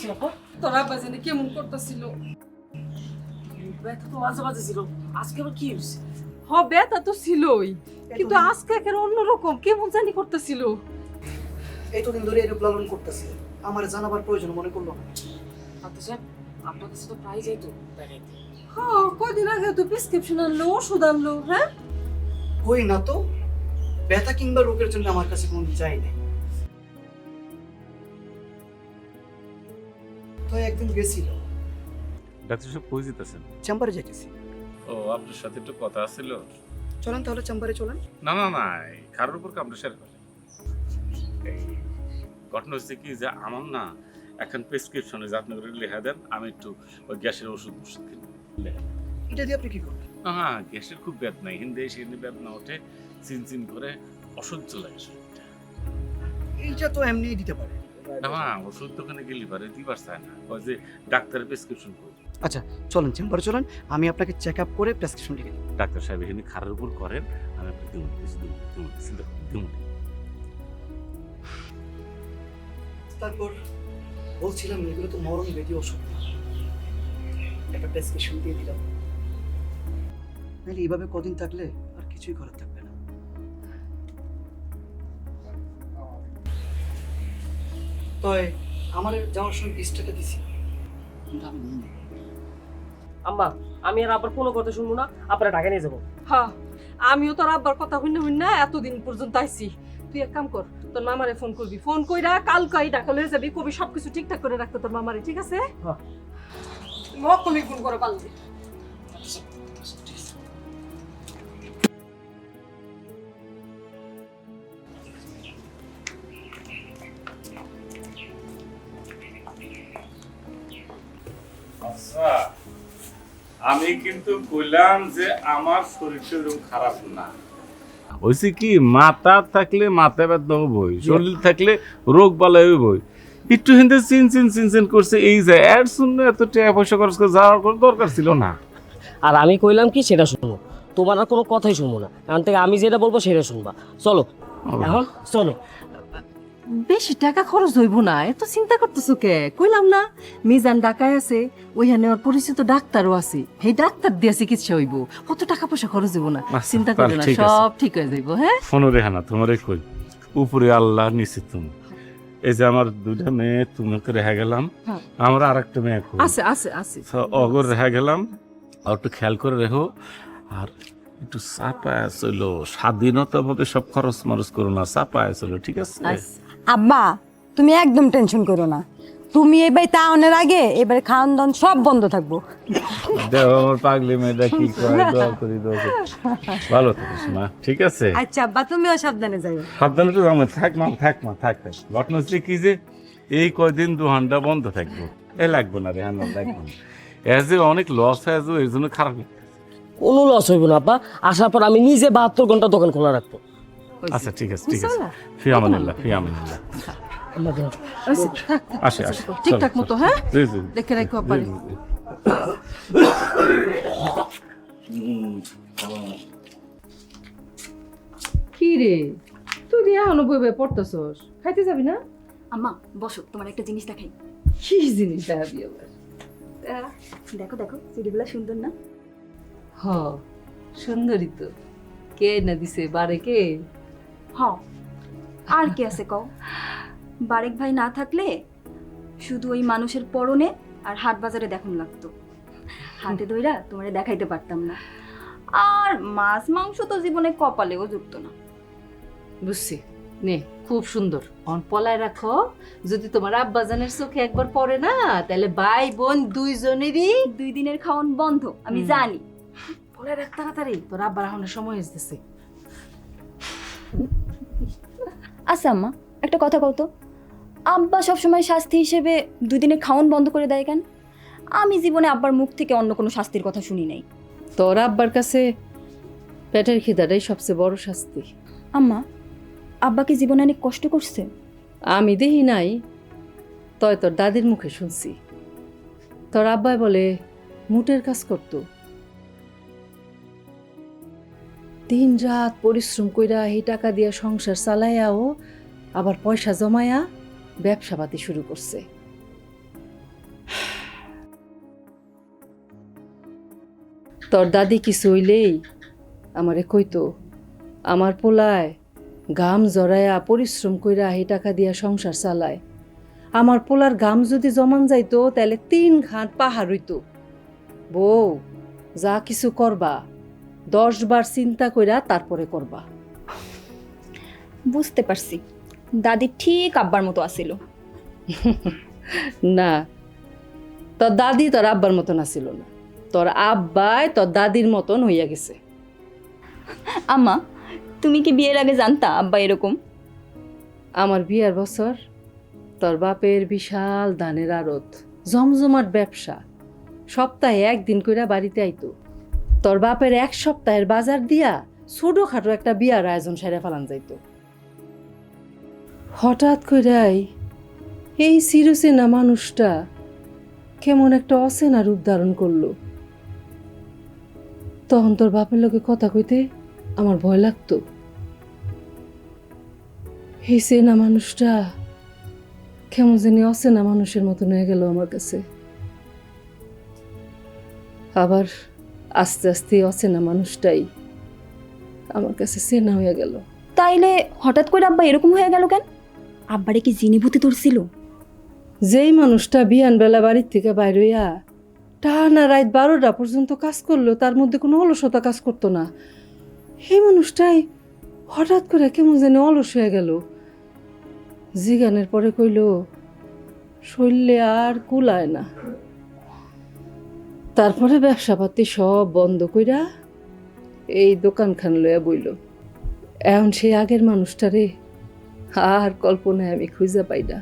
হয়েছে আপা তোর আব্বা জানি কেমন করতেছিল? ব্যথা তো মাঝে মাঝে ছিল। আজকে আবার কি হয়েছে হ ব্যথা তো ছিলই কিন্তু আজকে একের অন্যরকম কেমন জানি করতেছিল। এতদিন ধরে এরূপ লালন করতেছে আমার জানাবার প্রয়োজন মনে করল না। ডাক্তার সাহেব আপনার কাছে তো প্রায় যাইতো দেখাইতে হ্যাঁ কদিন আগে তো প্রেসক্রিপশন আনলো ওষুধ আনলো হ্যাঁ? না তো। ব্যথা কিংবা রোগের জন্য আমার কাছে কোনো চাই নেই। তো একদিন গেছিল। ডাক্তার সাহেব কই যেতেছেন? চেম্বারে যাইতেছি। ও আপনার সাথে একটু কথা ছিল চলেন তাহলে চেম্বারে চলেন। না না না কারোর উপর কামড়ে শেয়ার করেন এই ঘটনা হচ্ছে কি যে আমার না এখন প্রেসক্রিপশনে যে আপনি করে লেখা দেন আমি একটু ওই গ্যাসের ওষুধ ওষুধ কিনি। এটা দিয়ে আপনি কি করবেন? হ্যাঁ গ্যাসের খুব বেদনা হিন্দে হিন্দে বেদনা ওঠে চিন চিন করে অসহ্য লাগে শরীরটা। এইটা তো এমনিই দিতে পারে। না না ওষুধ দোকানে গেলে পারে দিবার চায় না। ওই যে ডাক্তারের প্রেসক্রিপশন আচ্ছা চলেন চেম্বারে চলেন। আমি আপনাকে চেক আপ করে প্রেসক্রিপশন লিখে দিই। ডাক্তার সাহেব এখানে খারার উপর করেন আমি আপনাকে কিছু চিন্তা তারপর বলছিলাম এগুলো তো মরণ বেদি ওষুধ। একটা প্রেসক্রিপশন দিয়ে দিলাম। নাহলে এইভাবে কদিন থাকলে আর কিছুই করার থাকবে তয় আমার যাওয়ার সময় বিশ টাকা দিছি। কিন্তু আমি নিই। আম্মা আমি আর আবার কোনো কথা শুনব না আপনারা ঢাকা নিয়ে যাব। হ্যাঁ আমিও তোর আব্বার কথা হইনা হইনা এতদিন পর্যন্ত আইছি। তুই এক কাম কর তোর মামারে ফোন করবি। ফোন কইরা কালকাই ঢাকা লয়ে যাবি কবি সবকিছু ঠিকঠাক করে রাখতে তোর মামারে ঠিক আছে? হ্যাঁ। মক্কমি ফোন করে পারলি আমি কিন্তু কইলাম যে আমার শরীরটা এরকম খারাপ না। হয়েছে কি মাথা থাকলে মাথা ব্যথা হবই শরীর থাকলে রোগ বালাই হবই একটু হিন্দে চিন চিন চিন চিন করছে এই যে এর শূন্য এত টাকা পয়সা খরচ করে যাওয়ার কোনো দরকার ছিল না। আর আমি কইলাম কি সেটা শুনব। তোমার আর কোনো কথাই শুনব না। এখান থেকে আমি যেটা বলব সেটা শুনবা। চলো এখন চলো। বেশি টাকা খরচ হইব না এত চিন্তা করতেছো কে? কইলাম না মিজান ঢাকায় আছে ওইখানে ওর পরিচিত ডাক্তারও আছে। সেই ডাক্তার দিয়ে চিকিৎসা হইব কত টাকা পয়সা খরচ হইব না? আচ্ছা, চিন্তা করো না সব ঠিক হয়ে যাইব হ্যাঁ? ফোনো রেখা না তোমারে কই উপরে আল্লাহ নিশ্চিত তুমি। এই যে আমার দুইটা মেয়ে তোমাকে রেখে গেলাম হ্যাঁ। আমার আর একটা মেয়ে আছে আছে আছে। অগর রেখে গেলাম আর একটু খেয়াল করে রেখো আর একটু চাপায় চলো স্বাধীনতা ভাবে সব খরচ মরচ করো না চাপায় চলো ঠিক আছে? আছে। আব্বা তুমি একদম টেনশন করো না। তুমি এবার তাওনের আগে এবারে খাওয়ান দাওয়ান সব বন্ধ থাকব। দেখো আমার পাগলি মেয়েটা কি করে দোয়া করি দোয়া করি। ভালো থাকিস মা ঠিক আছে? আচ্ছা আব্বা তুমিও সাবধানে যাও সাবধানে তো যাব থাক মা থাক মা থাক থাক। ঘটনা হচ্ছে কি যে এই কয়দিন দু ঘণ্টা বন্ধ থাকব। এ লাগবে না রে হ্যাঁ লাগবে না। এর যে অনেক লস হয়ে যাবে এর জন্য খারাপ কোনো লস হইব না আপা আসার পর আমি নিজে বাহাত্তর ঘণ্টা দোকান খোলা রাখব। আচ্ছা ঠিক আছে ঠিক আছে? ফি আমানিল্লাহ ফি আমানিল্লাহ আল্লাহ দিন। আছে, থাক, থাক, আসে আসে। ঠিকঠাক মতো হ্যাঁ? জি জি। দেখে রাখো আপারে জি, জি। কি রে? তুই বই বই পড়তেছস? খাইতে যাবি না? আম্মা বসো তোমার একটা জিনিস দেখাই। কি জিনিস দেখাবি আবার? দেখো দেখো সিডিগুলো সুন্দর না? হ সুন্দরী তো। কে না দিছে বারে কে? হ আর কি আছে কও? বারেক ভাই না থাকলে শুধু ওই মানুষের পরনে আর হাট বাজারে দেখুন লাগতো। হাতে দইরা তোমারে দেখাইতে পারতাম না। আর মাছ মাংস তো জীবনে কপালেও যুক্ত না। বুঝছি। নে খুব সুন্দর। অন পলায় রাখো। যদি তোমার আব্বাজানের চোখে একবার পড়ে না তাহলে ভাই বোন দুইজনেরই দুই দিনের খাওন বন্ধ আমি জানি। পলায় রাখ তাড়াতাড়ি। তোর আব্বার এখন সময় এসেছে আচ্ছা আম্মা একটা কথা কও তো। আব্বা সবসময় শাস্তি হিসেবে দুই দিনের খাওন বন্ধ করে দেয় কেন? আমি জীবনে আব্বার মুখ থেকে অন্য কোনো শাস্তির কথা শুনি নাই। তোর আব্বার কাছে পেটের খিদাটাই সবচেয়ে বড় শাস্তি। আম্মা আব্বাকে জীবনে অনেক কষ্ট করছে? আমি দেখি নাই তয় তোর দাদির মুখে শুনছি। তোর আব্বাই বলে মুটের কাজ করত। দিন রাত পরিশ্রম কইরা এই টাকা দিয়া সংসার চালায়াও আবার পয়সা জমায়া ব্যবসাপাতি শুরু করছে। তোর দাদি কিছু হইলেই আমারে কইতো, আমার পোলায় গাম জড়ায়া পরিশ্রম কইরা এই টাকা দিয়া সংসার চালায়। আমার পোলার গাম যদি জমান যাইতো তাহলে তিন ঘাট পাহাড় হইতো। বউ, যা কিছু করবা দশ বার চিন্তা কইরা তারপরে করবা। বুঝতে পারছি। দাদি ঠিক আব্বার মতো আসিল। না তোর দাদি তোর আব্বার মতন আসিল না। তোর আব্বাই তোর দাদির মতন হইয়া গেছে। আম্মা তুমি কি বিয়ের আগে জানতা আব্বা এরকম? আমার বিয়ার বছর তোর বাপের বিশাল ধানের আড়ত জমজমাট ব্যবসা। সপ্তাহে একদিন কইরা বাড়িতে আইতো। তোর বাপের এক সপ্তাহের বাজার দিয়া ছোটখাটো একটা বিয়ার আয়োজন সেরে ফেলান যাইত। হঠাৎ কইরাই, এই চিরচেনা মানুষটা কেমন একটা অচেনা রূপ ধারণ করল। তখন তোর বাপের লোকে কথা কইতে আমার ভয় লাগতো। এই সেনা মানুষটা কেমন জানি অচেনা মানুষের মতন হয়ে গেল আমার কাছে। আবার আস্তে আস্তে অচেনা মানুষটাই আমার কাছে চেনা হয়ে গেল। তাইলে হঠাৎ করে আব্বা এরকম হয়ে গেল কেন? আব্বারে কি জিনিভূতি ধরছিল? যেই মানুষটা বিয়ান বেলা বাড়ির থেকে বাইর হইয়া টানা রাত বারোটা পর্যন্ত কাজ করল তার মধ্যে কোনো অলসতা কাজ করতো না। সেই মানুষটাই হঠাৎ করে কেমন যেন অলস হয়ে গেল। জিগানের পরে কইল শরীরে আর কুলায় না। তারপরে ব্যবসাপাতি সব বন্ধ কইরা এই দোকানখান লইয়া বইল। এখন সেই আগের মানুষটারে আর কল্পনায় আমি খুঁজে পাই না।